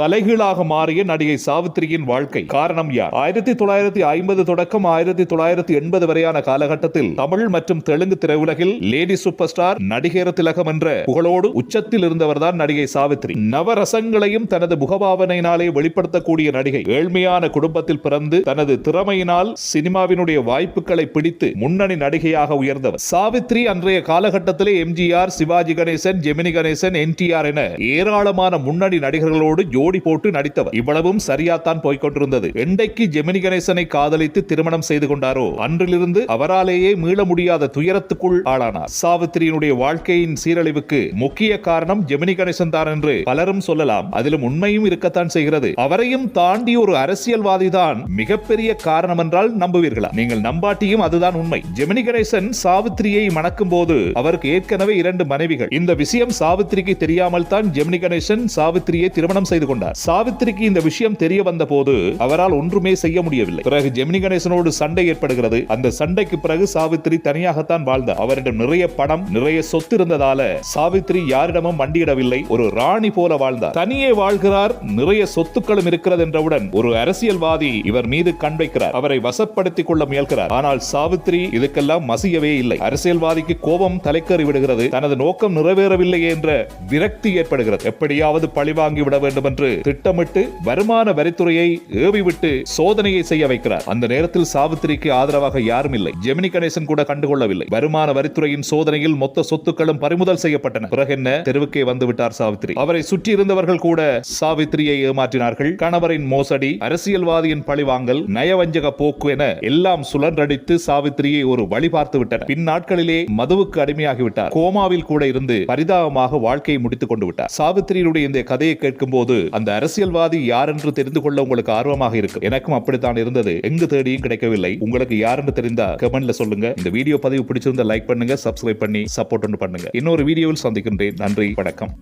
தலைகீழாக மாறிய நடிகை சாவித்திரியின் வாழ்க்கை. காரணம் யார்? ஆயிரத்தி தொள்ளாயிரத்தி ஐம்பது தொடக்கம் ஆயிரத்தி தொள்ளாயிரத்தி எண்பது வரையான காலகட்டத்தில் தமிழ் மற்றும் தெலுங்கு திரையுலகில் லேடி சூப்பர் ஸ்டார் நடிகர் திலகம் என்ற புகழோடு உச்சத்தில் இருந்தவர்தான் நடிகை சாவித்ரி நவரசங்களையும் தனது முகபாவனையினாலே வெளிப்படுத்தக்கூடிய நடிகை ஏழ்மையான குடும்பத்தில் பிறந்து தனது திறமையினால் சினிமாவினுடைய வாய்ப்புகளை பிடித்து முன்னணி நடிகையாக உயர்ந்தவர். சாவித்ரி அன்றைய காலகட்டத்திலே எம்ஜிஆர் சிவாஜி கணேசன் ஜெமினி கணேசன் என்டிஆர் என ஏராளமான முன்னணி நடிகர்களோடு ஜோடி போட்டு நடித்தவர். இவ்வளவும் சரியாத்தான் போய்க் கொண்டிருந்தது என்றைக்கு ஜெமினி கணேசனை காதலித்து திருமணம் செய்து கொண்டாரோ அன்றிலிருந்து அவராலேயே மீள முடியாத துயரத்துக்குள் ஆளானார். சாவித்திரியினுடைய வாழ்க்கையின் சீரழிவுக்கு முக்கிய காரணம் ஜெமினி கணேசன் தான் என்று பலரும் சொல்லலாம். அதிலும் உண்மையும் இருக்கத்தான் செய்கிறது. அவரையும் தாண்டி ஒரு அரசியல்வாதி தான் மிகப்பெரிய காரணம் என்றால் நம்புவீர்களா? நீங்கள் நம்பாட்டியும் அதுதான் உண்மை. ஜெமினி கணேசன் சாவித்திரியை மணக்கும் போது அவருக்கு ஏற்கனவே இரண்டு மனைவிகள். இந்த விஷயம் சாவித்திரிக்கு தெரியாமல் தான் ஜெமினி கணேசன் சாவித்திரியை திருமணம் செய்து கொண்டார். சாவித்திரிக்கு இந்த விஷயம் தெரிய வந்த போது அவரால் ஒன்றுமே செய்ய முடியவில்லை. பிறகு ஜெமினி கணேசனோடு சண்டை ஏற்படுகிறது. அந்த சண்டைக்கு பிறகு சாவித்திரி தனியாகத்தான் வாழ்ந்தார். அவரிடம் நிறைய பணம் நிறைய சொத்து இருந்ததால சாவித்திரி யாரிடமும் மண்டியிடவில்லை ஒரு ராணி போல வாழ்ந்தார். தனியே வாழ்கிறார் நிறைய சொத்துக்களும் இருக்கிறது என்றவுடன் ஒரு அரசியல்வாதி இவர் மீது கண் வைக்கிறார். அவரை வசப்படுத்திக் கொள்ள முயல்கிறார். ஆனால் சாவித்திரி இதுக்கெல்லாம் மசியவே இல்லை. அரசியல்வாதிக்கு கோபம் தலைக்கறி விடுகிறது. தனது நோக்கம் நிறைவேறவில்லை என்ற விரக்தி ஏற்படுகிறது. எப்படியாவது பழிவாங்கி விட வேண்டும் என்று திட்டமிட்டு வருமான வரித்துறையை ஏவிவிட்டு சோதனையை செய்ய வைக்கிறார். அந்த நேரத்தில் சாவித்திரிக்கு ஆதரவாக யாரும் இல்லை. ஜெமினி கணேசன் கூட கண்டுகொள்ளவில்லை. வருமான வரித்துறையின் சோதனையில் மொத்த சொத்துக்களும் பறிமுதல் செய்யப்பட்டன. பிறகு என்ன? தெருவுக்கே வந்து விட்டார் சாவித்திரி. அவரை சுற்றி இருந்தவர்கள் கூட சாவித்திரியை ஏமாற்றினார்கள். கணவரின் மோசடி அரசியல்வாதியின் பழிவாங்கல் நயவஞ்சக போக்கு என எல்லாம் சுழன்றடித்து சாவித்திரியை ஒரு வழி பார்த்து விட்டனர் பின் நாட்களிலே மதுவுக்கு அடிமையாகிவிட்டார். கோமாவில் கூட இருந்து பரிதாபமாக வாழ்க்கையை முடித்துக் கொண்டு விட்டார். சாவித்திரியுடைய இந்த கதையை கேட்கும் போது அந்த அரசியல்வாதி யார் என்று தெரிந்து கொள்ள உங்களுக்கு ஆர்வமாக இருக்கு? எனக்கும் அப்படித்தான் இருந்தது. எங்கு தேடியும் கிடைக்கவில்லை. உங்களுக்கு யார் என்று தெரிந்தா கமெண்ட்ல சொல்லுங்க. இந்த வீடியோ பதிவு பிடிச்சிருந்தா லைக் பண்ணுங்க சப்ஸ்கிரைப் பண்ணி சப்போர்ட் பண்ணுங்க. இன்னொரு வீடியோவில் சந்திக்கின்றேன். நன்றி வணக்கம்.